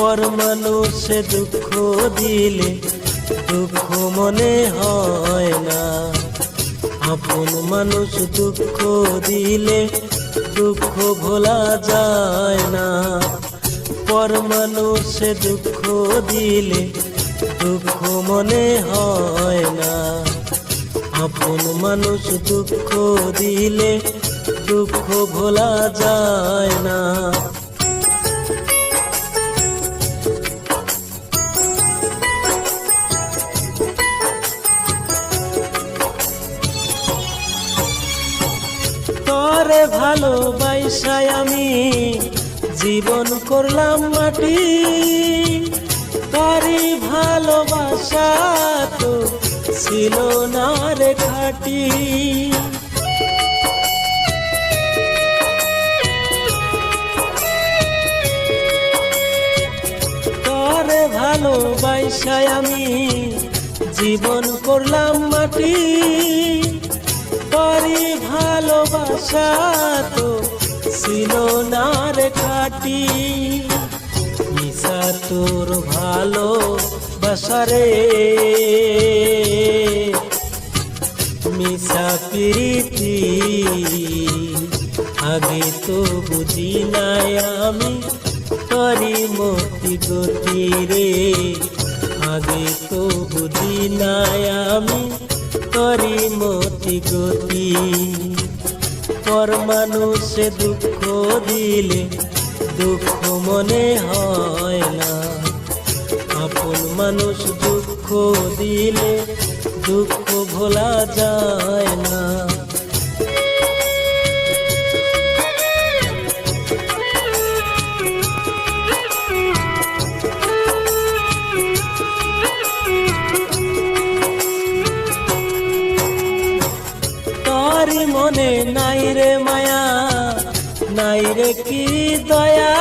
পর মানুষে দুঃখ দিলে, দুঃখ মনে হয় না। আপন মানুষ দুঃখ দিলে, দুঃখ ভোলা যায় না। পর মানুষে দুঃখ দিলে, দুঃখ মনে হয় না। আপন মানুষ দুঃখ দিলে, দুঃখ ভোলা যায় না। তরে ভালোবাসায় আমি জীবন করলাম মাটি। তারি ভালোবাসা তো ছিল না রে খাটি। ভালোবাসায় আমি জীবন করলাম মাটি। তরি ভালোবাসা তো ছিল না রে খাটি মিশা তোর ভালো বাসারে মিশা প্রীতি, আগে তো বুঝি নাই আমি করি মতি গতি রে আগে তো বুঝি নাই আমি করি মতি গতি। পর দুঃখ দিলে দুঃখ মনে হয় না। আপন মানুষ দুঃখ দিলে দুঃখ ভোলা যায় না। মনে নাই রে মায়া, নাই রে কি দয়া।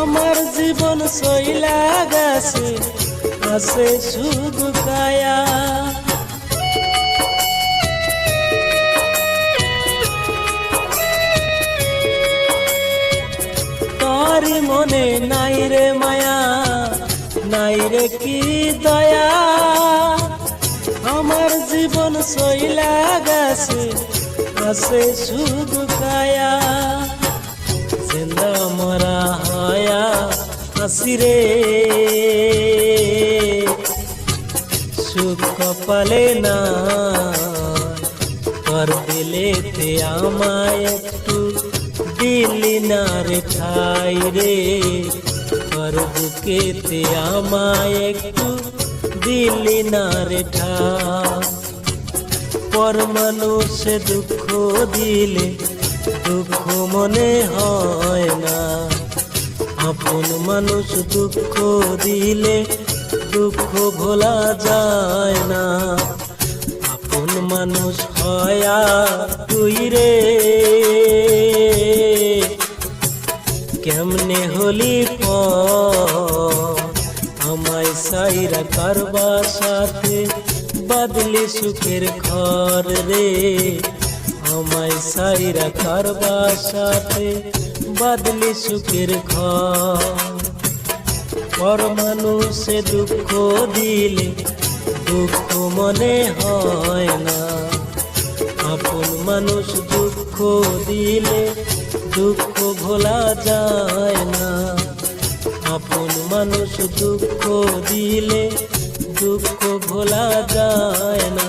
আমার জীবন সইলা গেছে, আছে শুধু কায়া। তারি মনে নাই রে মায়া, নাই রে কি দয়া। আমার জীবন সইলা গেছে আছে শুধু কায়া। জিন্দা মরা হায়া হাসি রে। সুখ কপালে না কর দিলেতে আমায় একটু দিলি না রে ঠাই রে। কর বুকেতে আমায় একটু দিলি না রে মানুষে দুঃখ দিলে দুঃখ মনে হয় না। আপন মানুষ দুঃখ দিলে দুঃখ ভোলা যায় না। আপন মানুষ হয়া তুই রে। কেমনে হলি পর আমায় সাইরা কারবা সাথে, বাদলি সুখের ঘর রে। আমায় সাইরা কারবা সাথে, বাদলি সুখের ঘর। পর মানুষে দুঃখ দিলে, দুঃখ মনে হয় না। আপন মানুষ দুঃখ দিলে, দুঃখ ভোলা যায় না। আপন মানুষ দুঃখ দিলে দুঃখ ভোলা যায় না।